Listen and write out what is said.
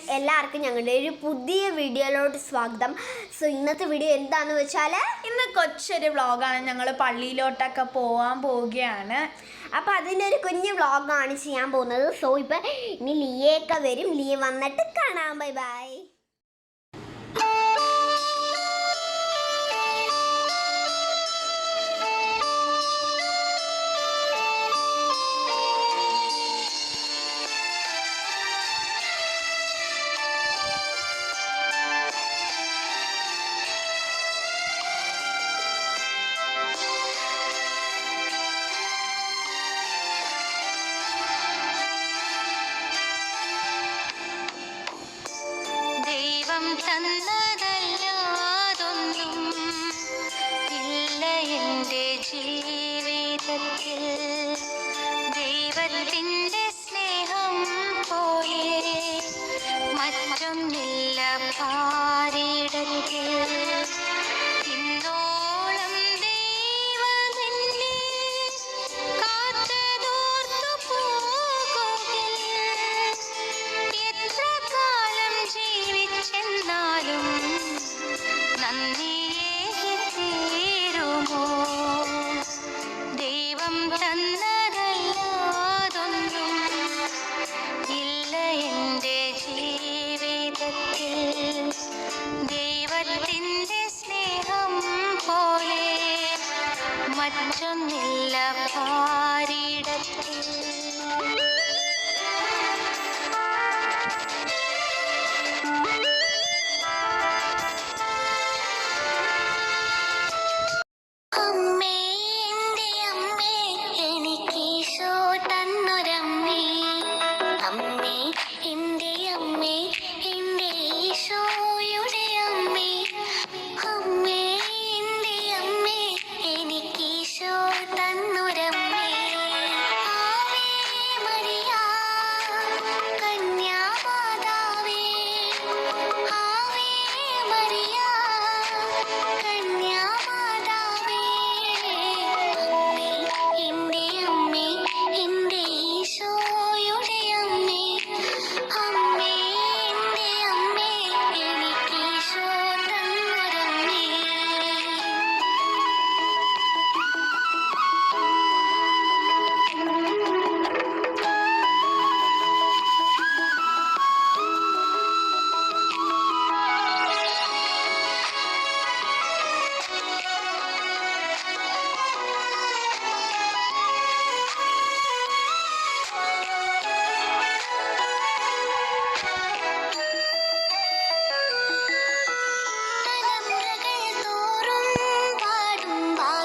Guys എല്ലാവർക്കും ഞങ്ങളുടെ ഒരു പുതിയ വീഡിയോയിലോട്ട് സ്വാഗതം. സോ ഇന്നത്തെ വീഡിയോ എന്താന്ന് വെച്ചാൽ ഇന്ന് കൊച്ചൊരു വ്ളോഗാണ് ഞങ്ങൾ പള്ളിയിലോട്ടൊക്കെ പോകാൻ പോവുകയാണ്. അപ്പോൾ അതിന്റെ ഒരു കുഞ്ഞു വ്ളോഗാണ് ചെയ്യാൻ പോകുന്നത്. സോ ഇപ്പം ഇനി ലിയൊക്കെ വരും. ലിയ വന്നിട്ട് കാണാം. ബൈ ബൈ ദൈവം തന്നതല്ലാതൊന്നും ഇല്ല എന്റെ ജീവിതത്തിൽ. തന്നതല്ലാതൊന്നും ഇല്ല സ്നേഹം പോലെ മറ്റൊന്നില്ല